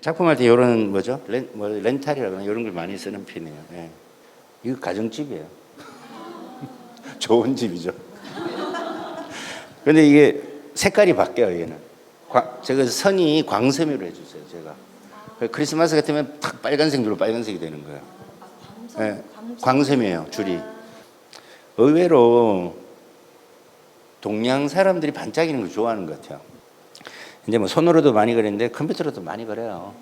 작품할 때 이런 뭐죠? 렌, 뭐 렌탈이라 그러나 이런 걸 많이 쓰는 편이에요. 예. 이거 가정집이에요. 좋은 집이죠. 근데 이게 색깔이 바뀌어요, 얘는. 과, 제가 선이 광섬유로 해주세요, 제가. 그 크리스마스 같으면 탁 빨간색 누로 빨간색이 되는 거예요. 예, 광섬이에요, 줄이. 의외로 동양 사람들이 반짝이는 걸 좋아하는 것 같아요. 이제 뭐 손으로도 많이 그렸는데 컴퓨터로도 많이 그려요.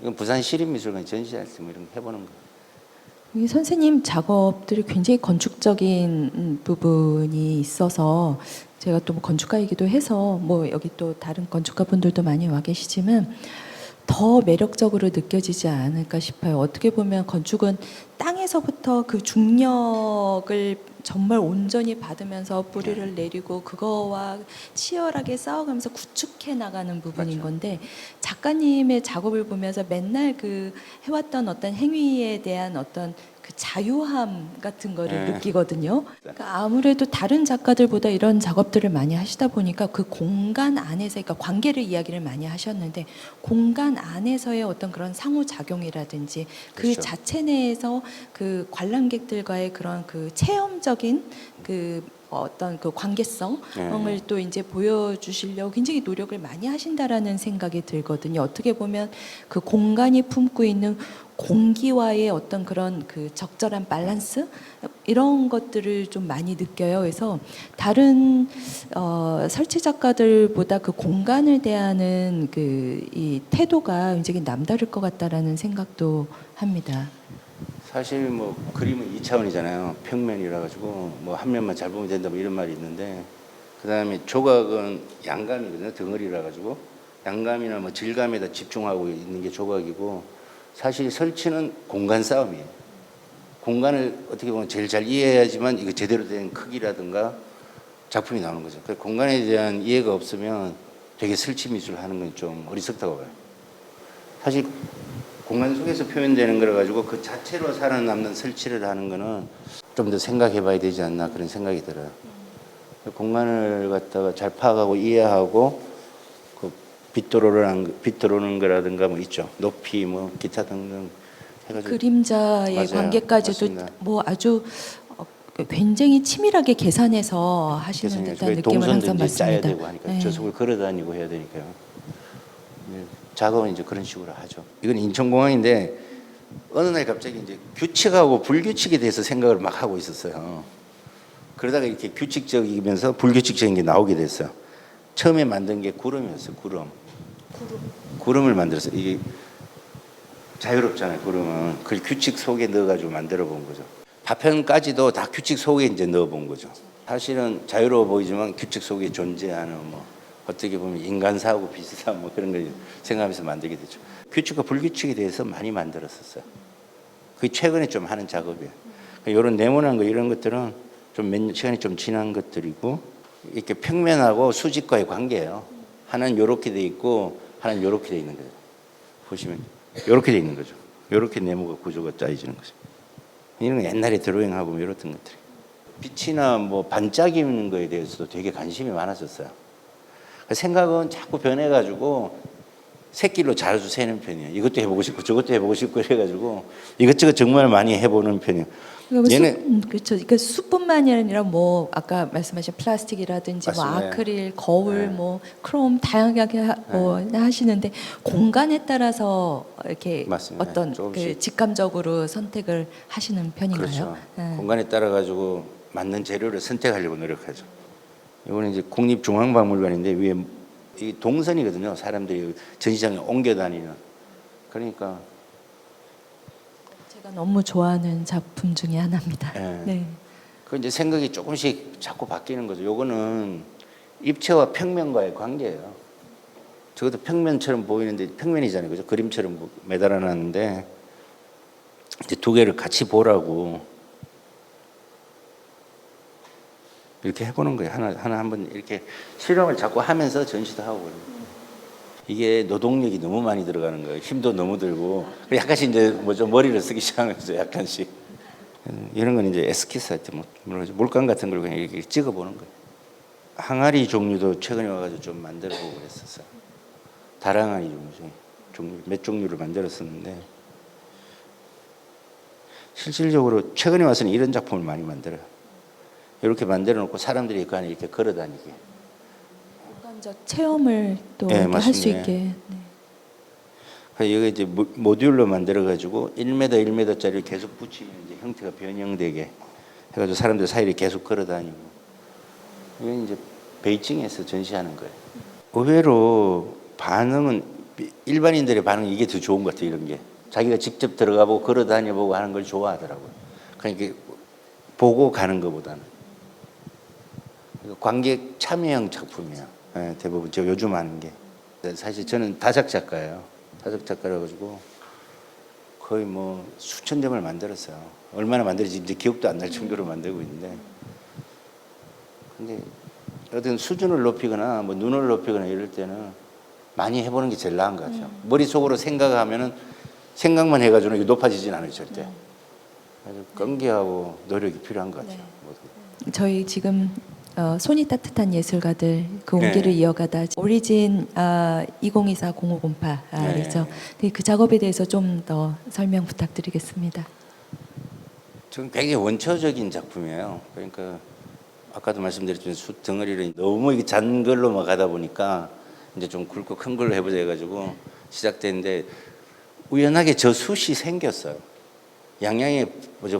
이건 부산 시립미술관 전시할때 뭐 이런 거 해보는 거. 이 선생님 작업들이 굉장히 건축적인 음, 부분이 있어서 제가 또뭐 건축가이기도 해서 뭐 여기 또 다른 건축가 분들도 많이 와 계시지만 더 매력적으로 느껴지지 않을까 싶어요. 어떻게 보면 건축은 땅에서부터 그 중력을 정말 온전히 받으면서 뿌리를 내리고 그거와 치열하게 싸워가면서 구축해 나가는 부분인 맞죠. 건데 작가님의 작업을 보면서 맨날 그 해왔던 어떤 행위에 대한 어떤 그 자유함 같은 거를 네. 느끼거든요. 그러니까 아무래도 다른 작가들보다 이런 작업들을 많이 하시다 보니까 그 공간 안에서 그러니까 관계를 이야기를 많이 하셨는데 공간 안에서의 어떤 그런 상호 작용이라든지 그 그렇죠. 자체 내에서 그 관람객들과의 그런 그 체험적인 그 어떤 그 관계성을 네. 또 이제 보여주시려고 굉장히 노력을 많이 하신다라는 생각이 들거든요. 어떻게 보면 그 공간이 품고 있는 공기와의 어떤 그런 그 적절한 밸런스 이런 것들을 좀 많이 느껴요. 그래서 다른 어, 설치 작가들보다 그 공간을 대하는 그 이 태도가 굉장히 남다를 것 같다라는 생각도 합니다. 사실 뭐 그림은 2차원이잖아요. 평면이라 가지고 뭐 한 면만 잘 보면 된다 뭐 이런 말이 있는데 그다음에 조각은 양감이거든요. 덩어리라 가지고 양감이나 뭐 질감에다 집중하고 있는 게 조각이고 사실 설치는 공간 싸움이에요. 공간을 어떻게 보면 제일 잘 이해해야지만 이거 제대로 된 크기라든가 작품이 나오는 거죠. 그 공간에 대한 이해가 없으면 되게 설치 미술 하는 건 좀 어리석다고 봐요. 사실 공간 속에서 표현되는 거라 가지고 그 자체로 살아남는 설치를 하는 거는 좀 더 생각해 봐야 되지 않나 그런 생각이 들어요. 공간을 갖다가 잘 파악하고 이해하고 그 빗들어오는 빗들어오는 거라든가 뭐 있죠. 높이 뭐 기타 등등 해가지고 그림자의 맞아요. 관계까지도 맞습니다. 뭐 아주 어, 굉장히 치밀하게 계산해서 하시는 듯한 느낌을 항상 이제 짜야 받습니다. 되고 하니까 네. 저속을 걸어 다니고 해야 되니까요. 네, 작업은 이제 그런 식으로 하죠. 이건 인천공항인데 어느 날 갑자기 이제 규칙하고 불규칙에 대해서 생각을 막 하고 있었어요. 그러다가 이렇게 규칙적이면서 불규칙적인 게 나오게 됐어요. 처음에 만든 게 구름이었어요. 구름. 구름. 을 만들었어요. 이게 자유롭잖아요. 구름은 그 규칙 속에 넣어가지고 만들어 본 거죠. 파편까지도 다 규칙 속에 이제 넣어 본 거죠. 사실은 자유로워 보이지만 규칙 속에 존재하는 뭐 어떻게 보면 인간사하고 비슷한 뭐 그런 걸 생각하면서 만들게 됐죠. 규칙과 불규칙에 대해서 많이 만들었었어요. 그게 최근에 좀 하는 작업이에요. 이런 네모난 거 이런 것들은 좀몇년 시간이 좀 지난 것들이고 이렇게 평면하고 수직과의 관계예요. 하나는 이렇게 돼 있고 하나는 이렇게 돼 있는 거죠. 보시면 이렇게 돼 있는 거죠. 이렇게 네모가 구조가 짜여지는 거죠. 이런 거 옛날에 드로잉하고 뭐 이랬던 것들이. 빛이나 뭐 반짝이는 거에 대해서도 되게 관심이 많았었어요. 생각은 자꾸 변해가지고 새끼로 자주 새는 편이에요. 이것도 해보고 싶고 저것도 해보고 싶고 그래가지고 이것저것 정말 많이 해보는 편이에요. 그러니까 얘는 수, 음, 그렇죠. 그러니까 수뿐만이 아니라 뭐 아까 말씀하신 플라스틱이라든지 뭐 맞습니다. 아크릴, 거울, 네. 뭐 크롬 다양하게 하, 뭐 하시는데 공간에 따라서 이렇게 맞습니다. 어떤. 그 직감적으로 선택을 하시는 편인가요? 그렇죠. 네. 공간에 따라 가지고 맞는 재료를 선택하려고 노력하죠. 이거는 이제 국립중앙박물관인데 위에 이 동선이거든요. 사람들이 전시장에 옮겨 다니는. 그러니까 제가 너무 좋아하는 작품 중에 하나입니다. 네. 네. 그 이제 생각이 조금씩 자꾸 바뀌는 거죠. 요거는 입체와 평면과의 관계예요. 적어도 평면처럼 보이는데 평면이잖아요. 그죠? 그림처럼 뭐 매달아 놨는데 이제 두 개를 같이 보라고 이렇게 해보는 거예요. 하나 하나 한번 이렇게 실험을 자꾸 하면서 전시도 하고. 이게 노동력이 너무 많이 들어가는 거예요. 힘도 너무 들고 약간씩 이제 뭐좀 머리를 쓰기 시작하면서 약간씩 이런 건 이제 에스키스 할때 뭐? 물감 같은 걸 그냥 이렇게 찍어보는 거예요. 항아리 종류도 최근에 와가지고 좀 만들어보고 그랬었어요. 다랑아리 종류 종류, 몇 종류를 만들었었는데 실질적으로 최근에 와서는 이런 작품을 많이 만들어요. 이렇게 만들어 놓고 사람들이 그 안에 이렇게 걸어 다니게. 공간적 체험을 또 네, 할수 맞습니다. 있게. 네. 그래서 여기 이제 모- 모듈로 만들어 가지고 1m 1m짜리 계속 붙이면 이제 형태가 변형되게 해가지고 사람들 사이를 계속 걸어 다니고 이건 이제 베이징에서 전시하는 거예요. 의외로 반응은 일반인들의 반응이 이게 더 좋은 것 같아요. 이런 게 자기가 직접 들어가 보고 걸어 다녀 보고 하는 걸 좋아하더라고요. 그러니까 보고 가는 것보다는 관객 참여형 작품이에요. 예, 대부분 제가 요즘 하는 게 사실 저는 다작 작가예요. 다작 작가라 가지고 거의 뭐 수천 점을 만들었어요. 얼마나 만들었지 이제 기억도 안 날 정도로 만들고 있는데 근데 어떤 수준을 높이거나 뭐 눈을 높이거나 이럴 때는 많이 해보는 게 제일 나은 것 같아요. 머릿속으로 생각하면은 생각만 해가지고는 이게 높아지진 않아요 절대. 아주 끈기하고 노력이 필요한 것 같아요. 네. 모두. 저희 지금 어, 손이 따뜻한 예술가들 그 네. 온기를 이어가다 오리진 아, 2024 0508이죠. 네. 네, 그 작업에 대해서 좀 더 설명 부탁드리겠습니다. 저는 굉장히 원초적인 작품이에요. 그러니까 아까도 말씀드렸지만 숯 덩어리를 너무 이게 잔 걸로만 가다 보니까 이제 좀 굵고 큰 걸로 해보자 해가지고 시작됐는데 우연하게 저 숯이 생겼어요. 양양에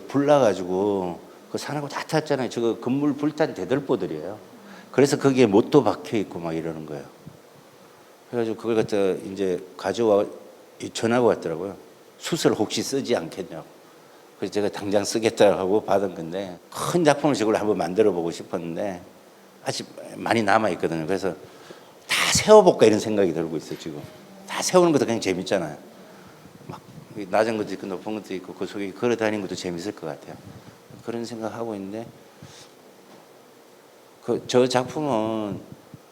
불나가지고 그 산하고 다 탔잖아요. 저거 건물 불탄 대들보들이에요. 그래서 거기에 못도 박혀 있고 막 이러는 거예요. 그래가지고 그걸 갖다 이제 가져와 이 전화가 왔더라고요. 숯을 혹시 쓰지 않겠냐고. 그래서 제가 당장 쓰겠다고 하고 받은 건데 큰 작품을 저걸 한번 만들어 보고 싶었는데 아직 많이 남아 있거든요. 그래서 다 세워볼까 이런 생각이 들고 있어요 지금. 다 세우는 것도 그냥 재밌잖아요. 막 낮은 것도 있고 높은 것도 있고 그 속에 걸어 다니는 것도 재밌을 것 같아요. 그런 생각하고 있는데 그 저 작품은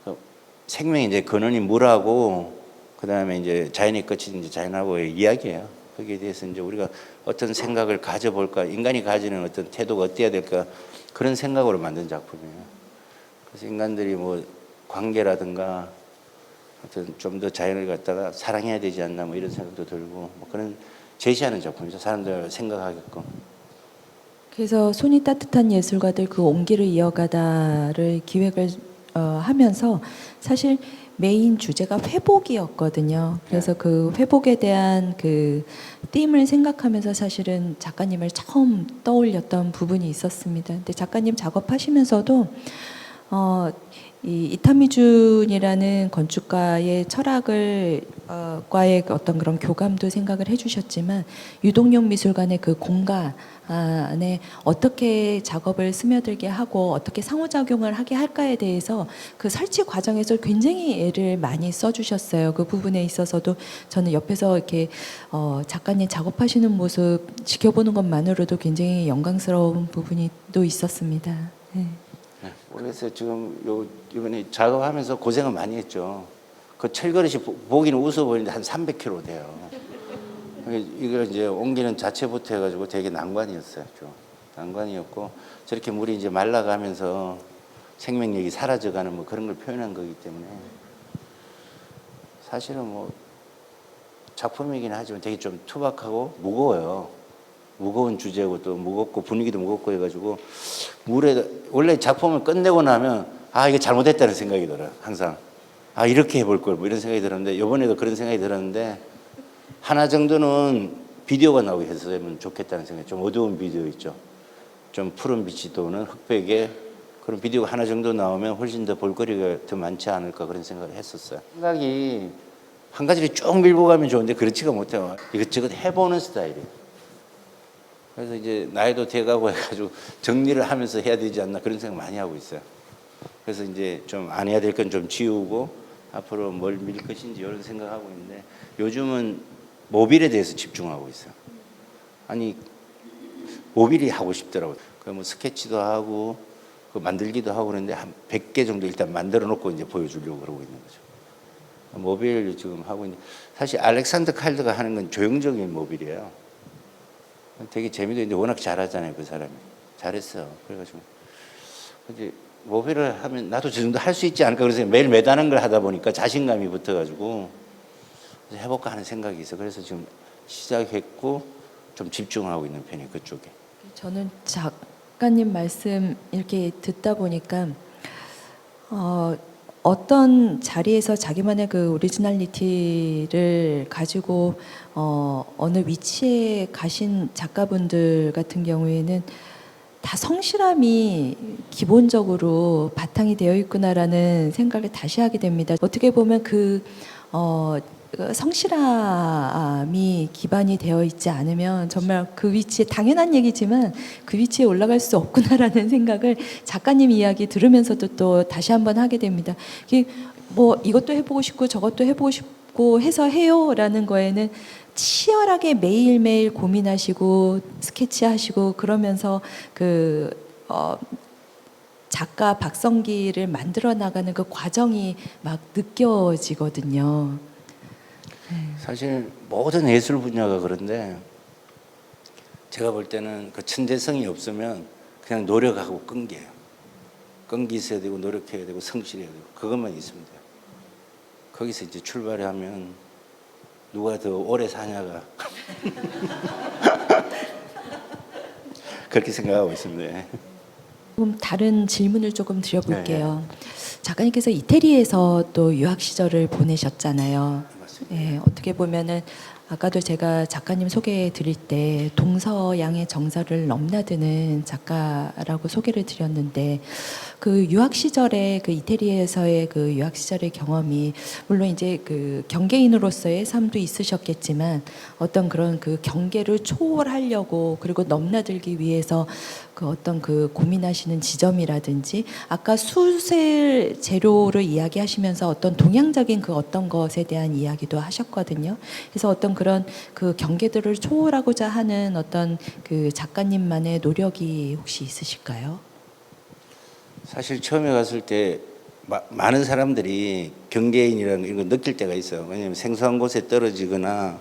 그 생명의 이제 근원이 물하고 그다음에 이제 자연의 끝이 이제 자연하고의 이야기예요. 거기에 대해서 이제 우리가 어떤 생각을 가져볼까, 인간이 가지는 어떤 태도가 어때야 될까 그런 생각으로 만든 작품이에요. 그래서 인간들이 뭐 관계라든가 어떤 좀 더 자연을 갖다가 사랑해야 되지 않나 뭐 이런 생각도 들고 뭐 그런 제시하는 작품이죠. 사람들 생각하게끔. 그래서 손이 따뜻한 예술가들 그 온기를 이어가다를 기획을 어, 하면서 사실 메인 주제가 회복이었거든요. 그래서 그 회복에 대한 그 띠을 생각하면서 사실은 작가님을 처음 떠올렸던 부분이 있었습니다. 근데 작가님 작업하시면서도 어, 이 이타미준이라는 건축가의 철학을 어, 과의 어떤 그런 교감도 생각을 해주셨지만 유동용 미술관의 그 공간에 어떻게 작업을 스며들게 하고 어떻게 상호작용을 하게 할까에 대해서 그 설치 과정에서 굉장히 애를 많이 써주셨어요. 그 부분에 있어서도 저는 옆에서 이렇게 어, 작가님 작업하시는 모습 지켜보는 것만으로도 굉장히 영광스러운 부분이 또 있었습니다. 네. 네, 모르겠어요. 지금 요 이번에 작업하면서 고생을 많이 했죠. 그 철그릇이 보- 보기는 웃어 보이는데 한 300kg 돼요. 이걸 이제 옮기는 자체부터 해가지고 되게 난관이었어요. 좀 난관이었고 저렇게 물이 이제 말라가면서 생명력이 사라져가는 뭐 그런 걸 표현한 거기 때문에 사실은 뭐 작품이긴 하지만 되게 좀 투박하고 무거워요. 무거운 주제고 또 무겁고 분위기도 무겁고 해가지고 물에 원래 작품을 끝내고 나면 아 이게 잘못했다는 생각이 들어요. 항상 아 이렇게 해볼 걸 뭐 이런 생각이 들었는데 이번에도 그런 생각이 들었는데 하나 정도는 비디오가 나오게 했으면 좋겠다는 생각. 좀 어두운 비디오 있죠. 좀 푸른 빛이 도는 흑백에 그런 비디오가 하나 정도 나오면 훨씬 더 볼거리가 더 많지 않을까 그런 생각을 했었어요. 생각이 한 가지를 쭉 밀고 가면 좋은데 그렇지가 못해요. 이것저것 해보는 스타일이에요. 그래서 이제 나이도 돼가고 해가지고 정리를 하면서 해야 되지 않나 그런 생각 많이 하고 있어요. 그래서 이제 좀 안 해야 될 건 좀 지우고 앞으로 뭘 밀 것인지 이런 생각하고 있는데 요즘은 모빌에 대해서 집중하고 있어요. 아니 모빌이 하고 싶더라고요. 그뭐 스케치도 하고 그 만들기도 하고 그러는데 한 100개 정도 일단 만들어 놓고 이제 보여주려고 그러고 있는 거죠. 모빌 지금 하고 있는 사실 알렉산더 칼드가 하는 건 조형적인 모빌이에요. 되게 재미도 있는데 워낙 잘하잖아요 그 사람이 잘했어 그래가지고 이제 모빌을 하면 나도 저 정도 할 수 있지 않을까 그래서 매일 매다는 걸 하다 보니까 자신감이 붙어가지고 해볼까 하는 생각이 있어. 그래서 지금 시작했고 좀 집중하고 있는 편이에요. 그쪽에. 저는 작가님 말씀 이렇게 듣다 보니까 어, 어떤 자리에서 자기만의 그 오리지널리티를 가지고 어, 어느 위치에 가신 작가분들 같은 경우에는 다 성실함이 기본적으로 바탕이 되어 있구나라는 생각을 다시 하게 됩니다. 어떻게 보면 그 어, 그 성실함이 기반이 되어 있지 않으면 정말 그 위치에 당연한 얘기지만 그 위치에 올라갈 수 없구나라는 생각을 작가님 이야기 들으면서도 또 다시 한번 하게 됩니다. 뭐 이것도 해보고 싶고 저것도 해보고 싶고 해서 해요라는 거에는 치열하게 매일매일 고민하시고 스케치하시고 그러면서 그 어, 작가 박성기를 만들어 나가는 그 과정이 막 느껴지거든요. 사실 모든 예술 분야가 그런데 제가 볼 때는 그 천재성이 없으면 그냥 노력하고 끈기예요. 끈기 있어야 되고 노력해야 되고 성실해야 되고 그것만 있으면 돼요. 거기서 이제 출발하면 누가 더 오래 사냐가 그렇게 생각하고 있습니다. 예. 조금 다른 질문을 조금 드려볼게요. 작가님께서 이태리에서 또 유학 시절을 보내셨잖아요. 예, 어떻게 보면은 아까도 제가 작가님 소개해 드릴 때 동서양의 정서를 넘나드는 작가라고 소개를 드렸는데 그 유학 시절에 그 이태리에서의 그 유학 시절의 경험이 물론 이제 그 경계인으로서의 삶도 있으셨겠지만 어떤 그런 그 경계를 초월하려고 그리고 넘나들기 위해서 그 어떤 그 고민하시는 지점이라든지 아까 수세 재료를 이야기하시면서 어떤 동양적인 그 어떤 것에 대한 이야기도 하셨거든요. 그래서 어떤 그런 그 경계들을 초월하고자 하는 어떤 그 작가님만의 노력이 혹시 있으실까요? 사실 처음에 갔을 때 마- 많은 사람들이 경계인이라는 거 느낄 때가 있어요. 왜냐하면 생소한 곳에 떨어지거나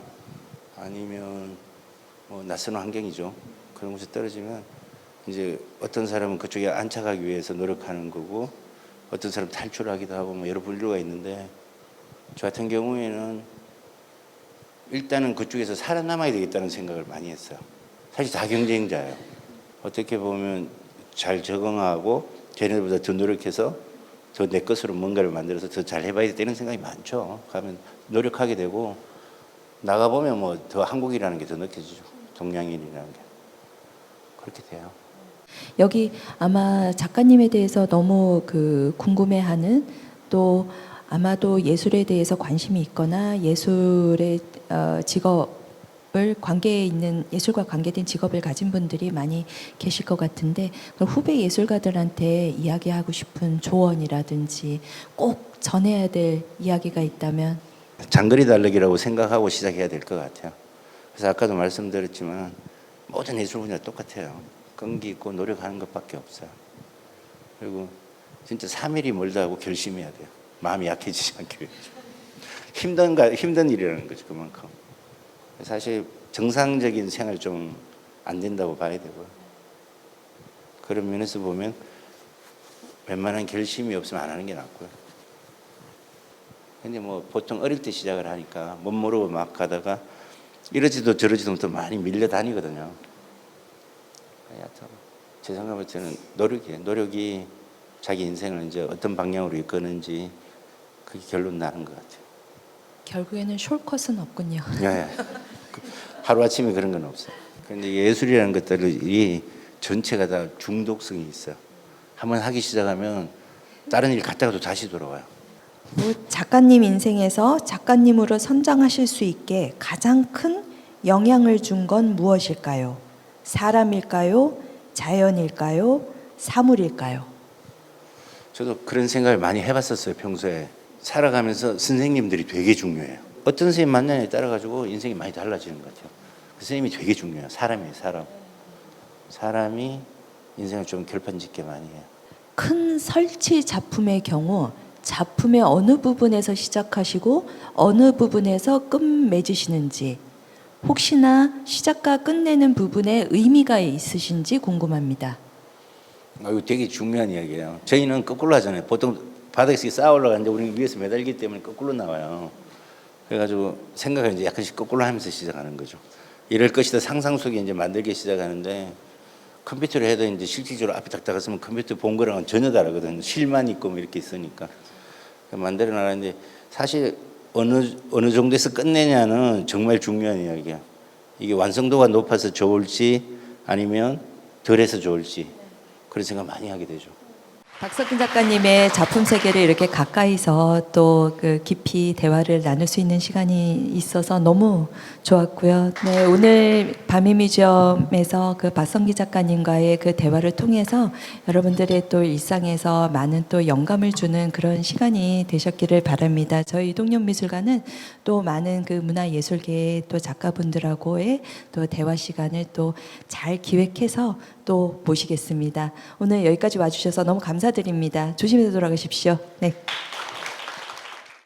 아니면 뭐 낯선 환경이죠. 그런 곳에 떨어지면 이제 어떤 사람은 그쪽에 안착하기 위해서 노력하는 거고 어떤 사람 탈출하기도 하고 뭐 여러 분류가 있는데 저 같은 경우에는 일단은 그쪽에서 살아남아야 되겠다는 생각을 많이 했어요. 사실 다 경쟁자예요. 어떻게 보면 잘 적응하고 걔네들보다 더 노력해서 더 내 것으로 뭔가를 만들어서 더 잘 해봐야 되는 생각이 많죠. 가면 노력하게 되고 나가 보면 뭐 더 한국이라는 게 더 느껴지죠. 동양인이라는 게 그렇게 돼요. 여기 아마 작가님에 대해서 너무 그 궁금해하는 또 아마도 예술에 대해서 관심이 있거나 예술의 어, 직업을 관계에 있는 예술과 관계된 직업을 가진 분들이 많이 계실 것 같은데 그럼 후배 예술가들한테 이야기하고 싶은 조언이라든지 꼭 전해야 될 이야기가 있다면 장거리 달리기라고 생각하고 시작해야 될 것 같아요. 그래서 아까도 말씀드렸지만 모든 예술 분야 똑같아요. 끈기 있고 노력하는 것밖에 없어요. 그리고 진짜 3일이 멀다 하고 결심해야 돼요. 마음이 약해지지 않기 위해서. 힘든 가 힘든 일이라는 거죠 그만큼. 사실 정상적인 생활 좀 안 된다고 봐야 되고요. 그런 면에서 보면 웬만한 결심이 없으면 안 하는 게 낫고요. 근데 뭐 보통 어릴 때 시작을 하니까 못 모르고 막 가다가 이러지도 저러지도 못해 많이 밀려 다니거든요. 하여튼 제 생각할 때는 노력이에요. 노력이 자기 인생을 이제 어떤 방향으로 이끄는지 그게 결론 나는 것 같아요. 결국에는 숄컷은 없군요. 예. 하루 아침에 그런 건 없어요. 근데 예술이라는 것들이 전체가 다 중독성이 있어요. 한번 하기 시작하면 다른 일 갔다가도 다시 돌아와요. 뭐 작가님 인생에서 작가님으로 선정하실 수 있게 가장 큰 영향을 준 건 무엇일까요? 사람일까요? 자연일까요? 사물일까요? 저도 그런 생각을 많이 해봤었어요 평소에 살아가면서 선생님들이 되게 중요해요. 어떤 선생님 만나냐에 따라 가지고 인생이 많이 달라지는 것 같아요. 그 선생님이 되게 중요해요. 사람이에요 사람. 사람이 인생을 좀 결판짓게 많이 해요. 큰 설치 작품의 경우 작품의 어느 부분에서 시작하시고 어느 부분에서 끝맺으시는지 혹시나 시작과 끝내는 부분에 의미가 있으신지 궁금합니다. 아, 이거 되게 중요한 이야기예요. 저희는 거꾸로 하잖아요. 보통 바닥에서 쌓아 올라가는데 우리는 위에서 매달리기 때문에 거꾸로 나와요 그래가지고 생각을 이제 약간씩 거꾸로 하면서 시작하는 거죠. 이럴 것이다 상상 속에 이제 만들기 시작하는데 컴퓨터를 해도 이제 실질적으로 앞에 딱 나갔으면 컴퓨터 본 거랑은 전혀 다르거든요. 실만 있고 뭐 이렇게 있으니까 만들어 나가는데 사실 어느 어느 정도에서 끝내냐는 정말 중요한 이야기야. 이게 완성도가 높아서 좋을지 아니면 덜해서 좋을지 그런 생각 많이 하게 되죠. 박석근 작가님의 작품 세계를 이렇게 가까이서 또 그 깊이 대화를 나눌 수 있는 시간이 있어서 너무 좋았고요. 네, 오늘 밤의 뮤지엄에서 그 박성기 작가님과의 그 대화를 통해서 여러분들의 또 일상에서 많은 또 영감을 주는 그런 시간이 되셨기를 바랍니다. 저희 이동년 미술관은 또 많은 그 문화예술계의 또 작가분들하고의 또 대화 시간을 또 잘 기획해서 또 모시겠습니다. 오늘 여기까지 와주셔서 너무 감사드립니다. 조심해서 돌아가십시오. 네.